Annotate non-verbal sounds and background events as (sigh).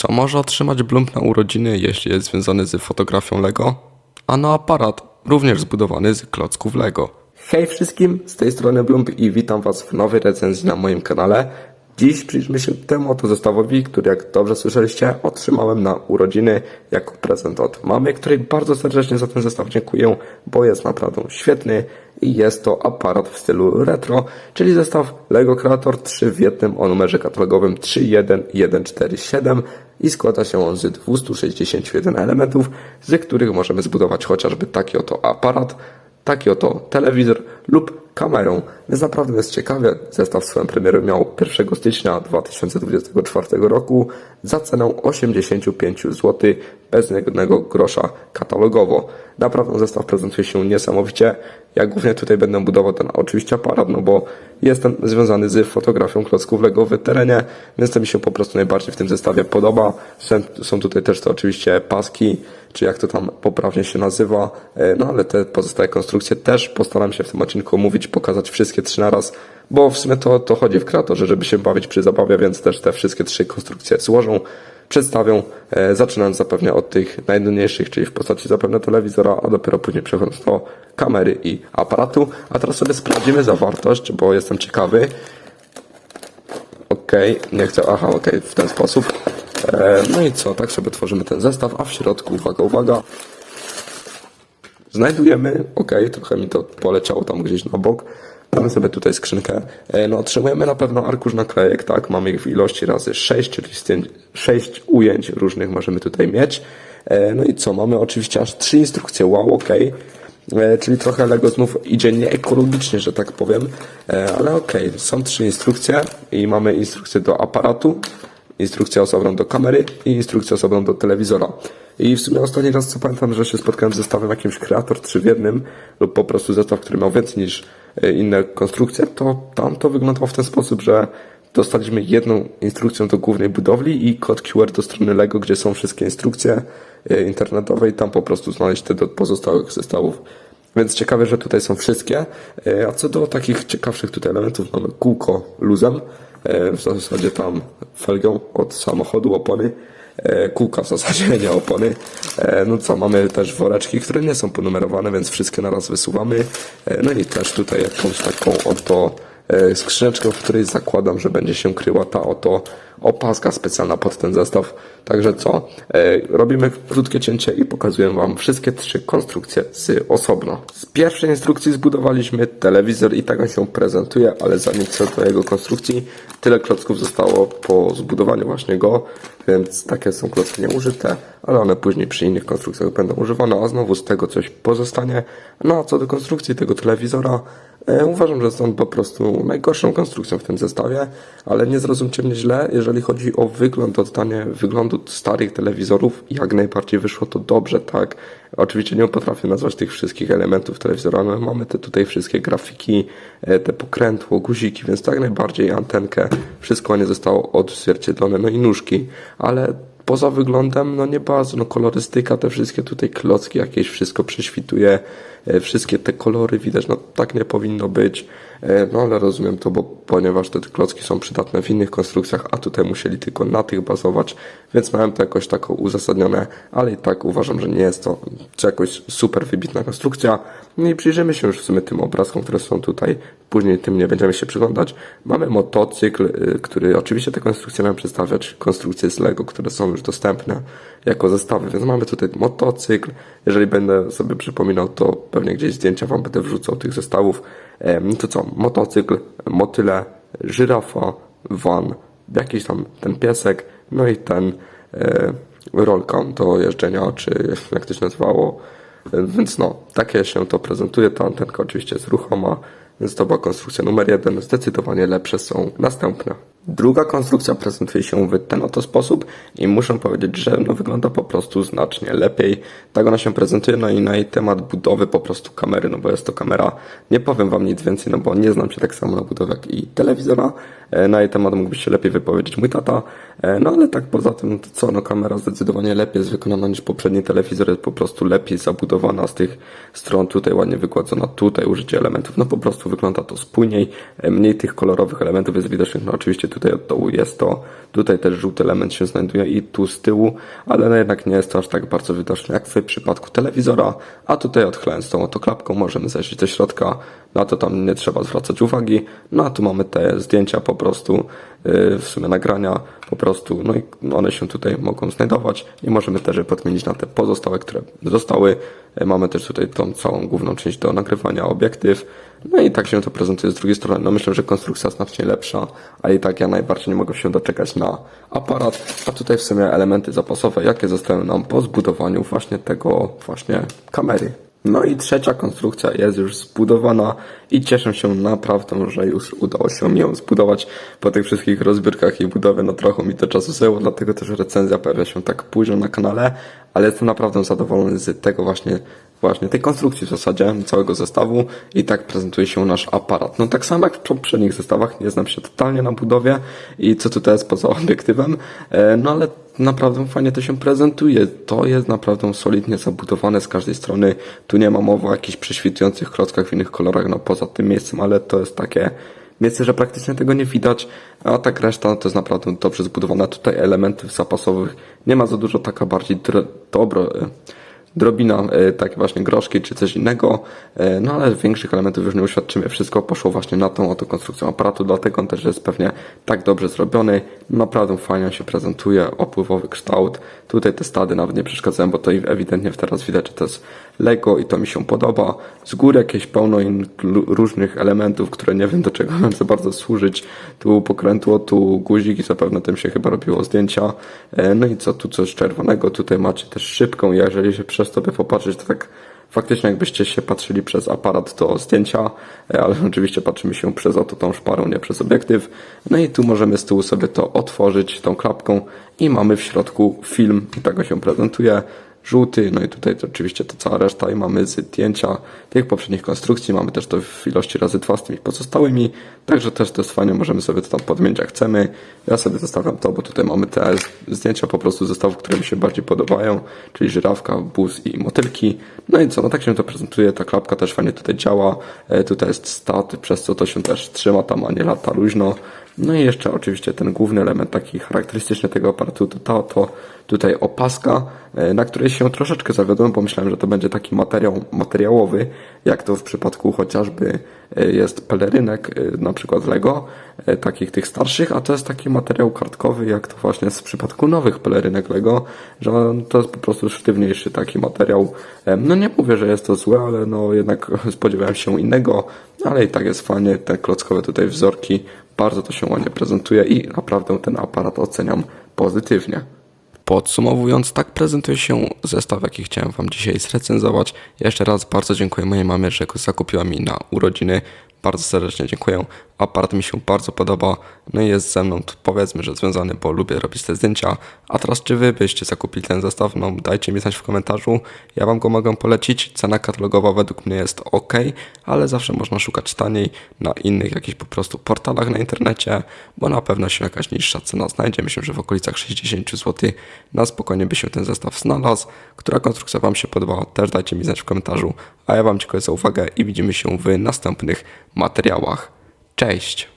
Co może otrzymać Blump na urodziny, jeśli jest związany z fotografią Lego? Ano aparat, również zbudowany z klocków Lego. Hej wszystkim, z tej strony Blump i witam Was w nowej recenzji na moim kanale. Dziś przyjrzymy się temu oto zestawowi, który jak dobrze słyszeliście, otrzymałem na urodziny jako prezent od mamy, której bardzo serdecznie za ten zestaw dziękuję, bo jest naprawdę świetny i jest to aparat w stylu retro, czyli zestaw LEGO Creator 3 w jednym o numerze katalogowym 31147 i składa się on z 261 elementów, z których możemy zbudować chociażby taki oto aparat, taki oto telewizor lub kamerą. Więc naprawdę jest ciekawie. Zestaw swoją premierę miał 1 stycznia 2024 roku za cenę 85 zł bez jednego grosza katalogowo. Naprawdę zestaw prezentuje się niesamowicie. Ja głównie tutaj będę budował ten oczywiście aparat, no bo jestem związany z fotografią klocków Lego w terenie, więc to mi się po prostu najbardziej w tym zestawie podoba. Są, tutaj też to oczywiście paski, czy jak to tam poprawnie się nazywa, E, no ale te pozostałe konstrukcje też postaram się w tym odcinku omówić, pokazać wszystkie trzy na raz, bo w sumie to, to chodzi w kreatorze, żeby się bawić przy zabawie, więc też te wszystkie trzy konstrukcje złożą, przedstawią, e, zaczynając zapewne od tych najnudniejszych, czyli w postaci zapewne telewizora, a dopiero później przechodząc do kamery i aparatu. A teraz sobie sprawdzimy zawartość, bo jestem ciekawy. Okej, nie chcę, aha, okej, w ten sposób. E, no i co, tak sobie tworzymy ten zestaw, a w środku, uwaga, uwaga, znajdujemy, ok, trochę mi to poleciało tam gdzieś na bok, mamy sobie tutaj skrzynkę, E, no otrzymujemy na pewno arkusz naklejek, tak, mamy ich w ilości razy 6, czyli zdjęć, 6 ujęć różnych możemy tutaj mieć, E, no i co, mamy oczywiście aż 3 instrukcje, wow, ok, E, czyli trochę Lego znów idzie nieekologicznie, że tak powiem, ale okej, są trzy instrukcje i mamy instrukcję do aparatu, instrukcję osobną do kamery i instrukcję osobną do telewizora. I w sumie ostatni raz co pamiętam, że się spotkałem z zestawem jakimś Creator 3 w jednym lub po prostu zestaw, który miał więcej niż e, inne konstrukcje, to tam to wyglądało w ten sposób, że dostaliśmy jedną instrukcję do głównej budowli i kod QR do strony Lego, gdzie są wszystkie instrukcje e, internetowe i tam po prostu znaleźć te do pozostałych zestawów. Więc ciekawe, że tutaj są wszystkie. E, A co do takich ciekawszych tutaj elementów, mamy kółko luzem, w zasadzie tam felgą od samochodu, opony, e, kółka w zasadzie, (laughs) nie opony. E, No co, mamy też woreczki, które nie są ponumerowane, więc wszystkie naraz wysuwamy. E, No i też tutaj jakąś taką oto e, skrzyneczkę, w której zakładam, że będzie się kryła ta oto opaska specjalna pod ten zestaw. Także co? E, robimy krótkie cięcie i pokazuję Wam wszystkie trzy konstrukcje z osobno. Z pierwszej instrukcji zbudowaliśmy telewizor i tak on się prezentuje, ale zanim co do jego konstrukcji, tyle klocków zostało po zbudowaniu właśnie go, więc takie są klocki nieużyte, ale one później przy innych konstrukcjach będą używane, a znowu z tego coś pozostanie. No a co do konstrukcji tego telewizora, E, Uważam, że on po prostu najgorszą konstrukcją w tym zestawie, ale nie zrozumcie mnie źle, jeżeli chodzi o wygląd, oddanie wyglądu starych telewizorów, jak najbardziej wyszło to dobrze, tak. Oczywiście nie potrafię nazwać tych wszystkich elementów telewizora, ale mamy te tutaj wszystkie grafiki, e, te pokrętło, guziki, więc tak najbardziej antenkę, wszystko nie zostało odzwierciedlone, no i nóżki, ale poza wyglądem, no nie bardzo, no kolorystyka, te wszystkie tutaj klocki jakieś, wszystko prześwituje, e, wszystkie te kolory widać, no tak nie powinno być, e, no ale rozumiem to, bo ponieważ te klocki są przydatne w innych konstrukcjach, a tutaj musieli tylko na tych bazować, więc miałem to jakoś tak uzasadnione, ale i tak uważam, że nie jest to jakoś super wybitna konstrukcja. No i przyjrzymy się już w sumie tym obrazkom, które są tutaj, później tym nie będziemy się przyglądać. Mamy motocykl, y, który oczywiście te konstrukcje mają przedstawiać konstrukcje z Lego, które są już dostępne jako zestawy, więc mamy tutaj motocykl. Jeżeli będę sobie przypominał, to pewnie gdzieś zdjęcia Wam będę wrzucał tych zestawów. To co? Motocykl, motyle, żyrafa, van, jakiś tam ten piesek, no i ten e, rolka do jeżdżenia, czy jak to się nazywało. Więc no, takie się to prezentuje. Ta antenka oczywiście jest ruchoma, więc to była konstrukcja numer jeden. Zdecydowanie lepsze są następne. Druga konstrukcja prezentuje się w ten oto sposób i muszę powiedzieć, że no, wygląda po prostu znacznie lepiej. Tak ona się prezentuje, no i na jej temat budowy po prostu kamery, no bo jest to kamera, nie powiem wam nic więcej, no bo nie znam się tak samo na budowie jak i telewizora. E, Na jej temat mógłby się lepiej wypowiedzieć mój tata, E, no ale tak poza tym, to co, no kamera zdecydowanie lepiej jest wykonana niż poprzedni telewizor, jest po prostu lepiej zabudowana z tych stron, tutaj ładnie wykładzona, tutaj użycie elementów, no po prostu wygląda to spójniej, E, mniej tych kolorowych elementów jest widocznych, no oczywiście tutaj tutaj od dołu jest to. Tutaj też żółty element się znajduje i tu z tyłu, ale no jednak nie jest to aż tak bardzo widoczne jak w przypadku telewizora, a tutaj odchylając tą oto klapką możemy zejść do środka, na to tam nie trzeba zwracać uwagi, no a tu mamy te zdjęcia po prostu, yy, w sumie nagrania po prostu, no i one się tutaj mogą znajdować i możemy też je podmienić na te pozostałe, które zostały. Yy, Mamy też tutaj tą całą główną część do nagrywania, obiektyw, no i tak się to prezentuje z drugiej strony. No myślę, że konstrukcja znacznie lepsza, ale i tak ja najbardziej nie mogę się doczekać na aparat. A tutaj w sumie elementy zapasowe, jakie zostały nam po zbudowaniu właśnie tego właśnie kamery. No i trzecia konstrukcja jest już zbudowana i cieszę się naprawdę, że już udało się ją zbudować po tych wszystkich rozbiórkach i budowie. No trochę mi to czasu zajęło, dlatego też recenzja pojawia się tak późno na kanale, ale jestem naprawdę zadowolony z tego właśnie właśnie tej konstrukcji w zasadzie, całego zestawu i tak prezentuje się nasz aparat. No tak samo jak w poprzednich zestawach, nie znam się totalnie na budowie i co tutaj jest poza (laughs) obiektywem, e, no ale naprawdę fajnie to się prezentuje. To jest naprawdę solidnie zabudowane z każdej strony. Tu nie ma mowy o jakichś prześwitujących klockach w innych kolorach, no poza tym miejscem, ale to jest takie miejsce, że praktycznie tego nie widać, a tak reszta no, to jest naprawdę dobrze zbudowana. Tutaj elementów zapasowych nie ma za dużo, taka bardziej e, drobina, e, takie właśnie groszki czy coś innego, e, no ale większych elementów już nie uświadczymy. Wszystko poszło właśnie na tą oto konstrukcję aparatu, dlatego on też jest pewnie tak dobrze zrobiony. Naprawdę fajnie się prezentuje, opływowy kształt. Tutaj te stady nawet nie przeszkadzają, bo to ewidentnie teraz widać, że to jest Lego i to mi się podoba. Z góry jakieś pełno różnych elementów, które nie wiem do czego mają za bardzo służyć. Tu pokrętło, tu guzik i zapewne tym się chyba robiło zdjęcia. E, No i co, tu coś czerwonego, tutaj macie też szybką. Jeżeli się przez to by popatrzeć, to tak faktycznie jakbyście się patrzyli przez aparat to zdjęcia, e, ale (laughs) oczywiście patrzymy się przez oto tą szparą, nie przez obiektyw. No i tu możemy z tyłu sobie to otworzyć tą klapką i mamy w środku film i tego się prezentuje żółty, no i tutaj to oczywiście to cała reszta i mamy zdjęcia tych poprzednich konstrukcji, mamy też to w ilości razy dwa z tymi pozostałymi, także też to jest fajnie, możemy sobie to tam podmienić jak chcemy. Ja sobie zostawiam to, bo tutaj mamy te zdjęcia po prostu zestawów, które mi się bardziej podobają, czyli żyrawka, bus i motylki. No i co, no tak się to prezentuje, ta klapka też fajnie tutaj działa, e, tutaj jest stat, przez co to się też trzyma tam, a nie lata luźno. No i jeszcze oczywiście ten główny element taki charakterystyczny tego aparatu to ta oto tutaj opaska, e, na której się troszeczkę zawiodłem, bo myślałem, że to będzie taki materiał materiałowy, jak to w przypadku chociażby e, jest pelerynek, e, na przykład Lego, takich tych starszych, a to jest taki materiał kartkowy, jak to właśnie jest w przypadku nowych pelerynek Lego, że to jest po prostu sztywniejszy taki materiał. No nie mówię, że jest to złe, ale no jednak (laughs) spodziewałem się innego, ale i tak jest fajnie, te klockowe tutaj wzorki, bardzo to się ładnie prezentuje i naprawdę ten aparat oceniam pozytywnie. Podsumowując, tak prezentuje się zestaw, jaki chciałem Wam dzisiaj zrecenzować. Jeszcze raz bardzo dziękuję mojej mamie, że zakupiła mi na urodziny. Bardzo serdecznie dziękuję. Aparat mi się bardzo podoba. No i jest ze mną, powiedzmy, że związany, bo lubię robić te zdjęcia. A teraz, czy Wy byście zakupili ten zestaw? No dajcie mi znać w komentarzu. Ja Wam go mogę polecić. Cena katalogowa według mnie jest ok, ale zawsze można szukać taniej na innych jakichś po prostu portalach na internecie, bo na pewno się jakaś niższa cena znajdzie. Myślę, że w okolicach 60 zł na spokojnie by się ten zestaw znalazł. Która konstrukcja Wam się podobała, też dajcie mi znać w komentarzu. A ja Wam dziękuję za uwagę i widzimy się w następnych materiałach. Cześć!